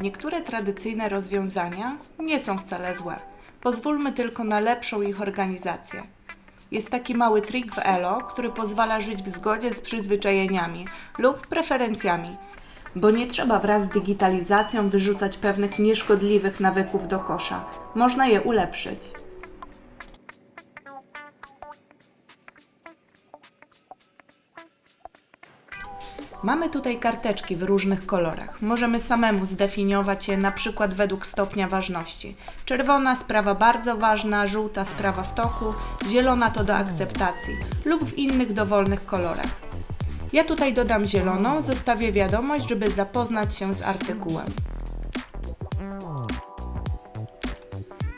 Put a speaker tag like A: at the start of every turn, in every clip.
A: Niektóre tradycyjne rozwiązania nie są wcale złe. Pozwólmy tylko na lepszą ich organizację. Jest taki mały trik w ELO, który pozwala żyć w zgodzie z przyzwyczajeniami lub preferencjami, bo nie trzeba wraz z digitalizacją wyrzucać pewnych nieszkodliwych nawyków do kosza. Można je ulepszyć. Mamy tutaj karteczki w różnych kolorach. Możemy samemu zdefiniować je na przykład według stopnia ważności. Czerwona sprawa bardzo ważna, żółta sprawa w toku, zielona to do akceptacji lub w innych dowolnych kolorach. Ja tutaj dodam zieloną, zostawię wiadomość, żeby zapoznać się z artykułem.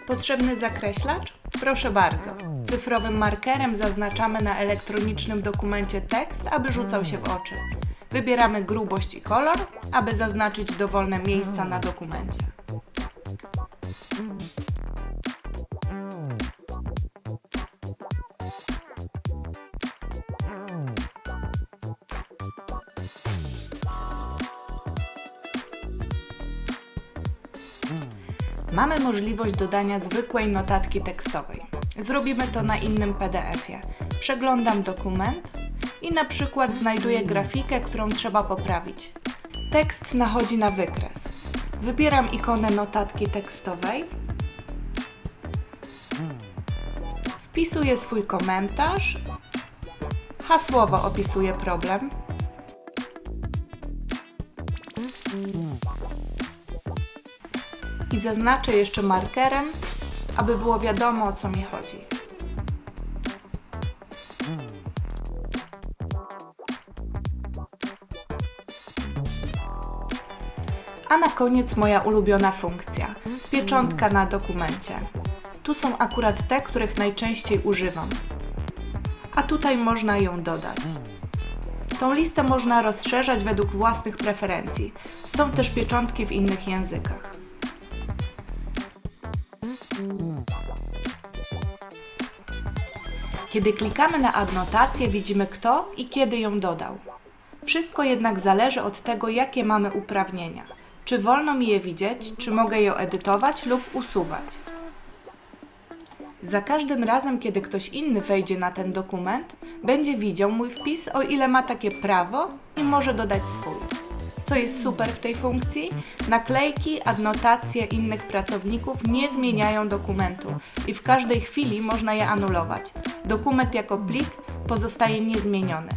A: Potrzebny zakreślacz? Proszę bardzo. Cyfrowym markerem zaznaczamy na elektronicznym dokumencie tekst, aby rzucał się w oczy. Wybieramy grubość i kolor, aby zaznaczyć dowolne miejsca na dokumencie. Mamy możliwość dodania zwykłej notatki tekstowej. Zrobimy to na innym PDF-ie. Przeglądam dokument i na przykład znajduję grafikę, którą trzeba poprawić. Tekst nachodzi na wykres. Wybieram ikonę notatki tekstowej. Wpisuję swój komentarz. Hasłowo opisuję problem. i zaznaczę jeszcze markerem, aby było wiadomo o co mi chodzi. A na koniec moja ulubiona funkcja pieczątka na dokumencie. Tu są akurat te, których najczęściej używam. A tutaj można ją dodać. Tą listę można rozszerzać według własnych preferencji. Są też pieczątki w innych językach. Kiedy klikamy na adnotację, widzimy kto i kiedy ją dodał. Wszystko jednak zależy od tego, jakie mamy uprawnienia. Czy wolno mi je widzieć, czy mogę je edytować lub usuwać. Za każdym razem, kiedy ktoś inny wejdzie na ten dokument, będzie widział mój wpis, o ile ma takie prawo i może dodać swój. Co jest super w tej funkcji? Naklejki, adnotacje innych pracowników nie zmieniają dokumentu i w każdej chwili można je anulować. Dokument jako plik pozostaje niezmieniony.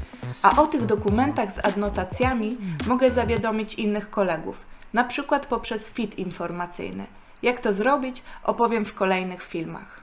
A: A o tych dokumentach z adnotacjami mogę zawiadomić innych kolegów, na przykład poprzez feed informacyjny. Jak to zrobić, opowiem w kolejnych filmach.